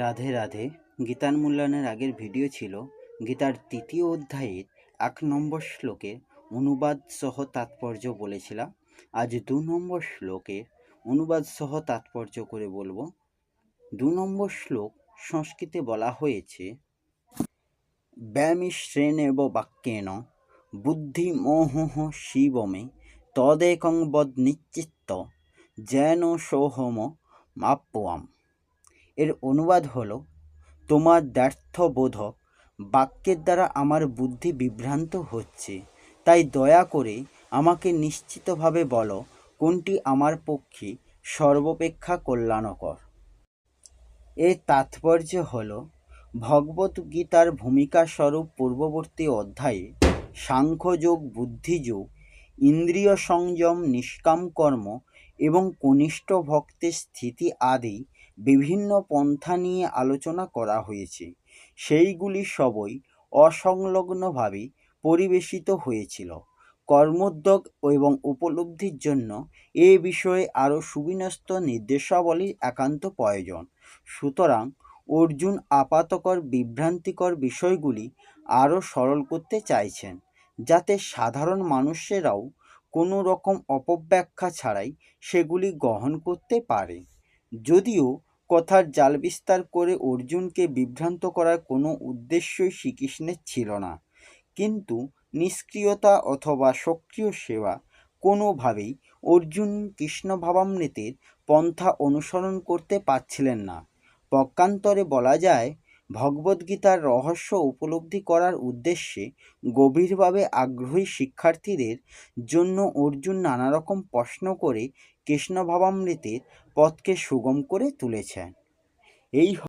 রাধে রাধে। গীতার মূল্যায়নের আগের ভিডিও ছিল গীতার তৃতীয় অধ্যায়ের এক নম্বর শ্লোকে অনুবাদ সহ তাৎপর্য বলেছিলাম। আজ দু নম্বর শ্লোকে অনুবাদ সহ তাৎপর্য করে বলব। দু নম্বর শ্লোক সংস্কৃতে বলা হয়েছে, ব্যামিশ্রেণেব বাক্যেন বুদ্ধি মোহ শিবমে তদেকং বদ নিশ্চিত্ত, যেন সোহম মাপ্পয়াম। এর অনুবাদ হলো, তোমার ব্যর্থবোধক বাক্যের দ্বারা আমার বুদ্ধি বিভ্রান্ত হচ্ছে। তাই দয়া করে আমাকে নিশ্চিতভাবে বলো, কোনটি আমার পক্ষে সর্বাপেক্ষা কল্যাণকর? এর তাৎপর্য হল ভগবদ্গীতার ভূমিকা স্বরূপ পূর্ববর্তী অধ্যায়ে সাংখ্যযোগ, বুদ্ধিযোগ ইন্দ্রিয় সংযম নিষ্কাম কর্ম এবং কনিষ্ঠ ভক্তের স্থিতি আদি বিভিন্ন পন্থা নিয়ে আলোচনা করা হয়েছে। সেইগুলি সবই অসংলগ্নভাবে পরিবেশিত হয়েছিল। কর্মোদ্যোগ এবং উপলব্ধির জন্য এ বিষয়ে আরও সুবিন্যস্ত নির্দেশাবলী একান্ত প্রয়োজন। সুতরাং অর্জুন আপাতকর বিভ্রান্তিকর বিষয়গুলি আরও সরল করতে চাইছেন, যাতে সাধারণ মানুষেরাও কোনো রকম অপব্যাখ্যা ছাড়াই সেগুলি গ্রহণ করতে পারে। যদিও কথার জাল বিস্তার করে অর্জুনকে বিভ্রান্ত করার কোনো উদ্দেশ্যই শ্রীকৃষ্ণের ছিল না। কিন্তু নিষ্ক্রিয়তা অথবা সক্রিয় সেবা কোনোভাবেই অর্জুন কৃষ্ণ ভাবামৃতের পন্থা অনুসরণ করতে পারছিলেন না। পক্ষান্তরে বলা যায় ভগবদ্গীতার রহস্য উপলব্ধি করার উদ্দেশ্যে গভীরভাবে আগ্রহী শিক্ষার্থীদের জন্য অর্জুন নানারকম প্রশ্ন করে কৃষ্ণ ভাবামৃতের পথকে সুগম করে তুলেছেন। এই